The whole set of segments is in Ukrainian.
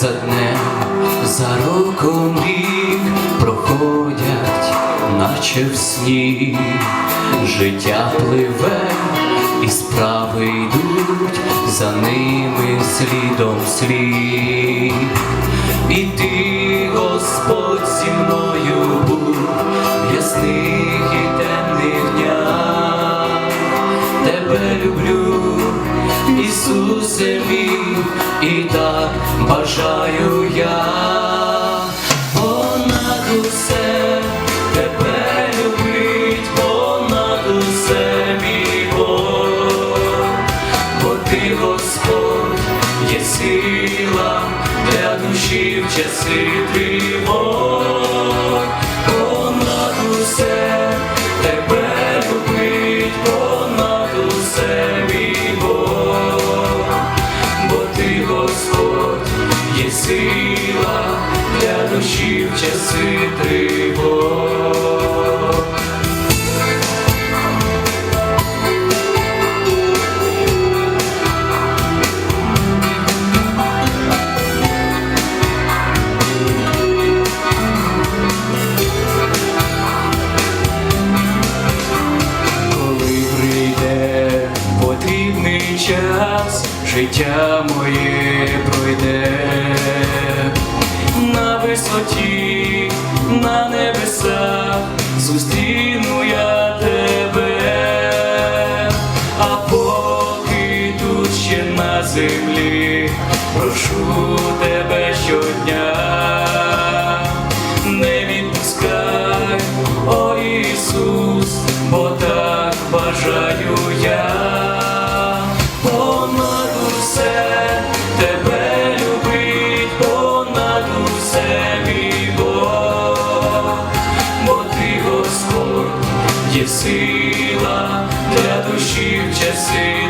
за днем, за роком рік проходять, наче в сні, життя пливе, і справи йдуть за ними слідом слід. І ти, Господь, зі мною був ясних і темних днях. Тебе люблю, Ісусе мій, бажаю я. Понад усе тебе любить, понад усе мій. Бо ти, Господь, є сила для душі в часи тривог. Часи тривог. Коли прийде потрібний час, життя моє пройде висоті, на небесах, зустріну я тебе, а поки тут ще на землі, прошу тебе щодня не відпускай, Ісус, бо так бажаю я. Понад усе сила для душі в часи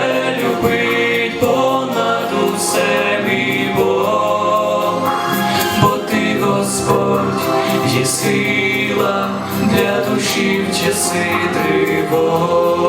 сила для душі в часи тривог.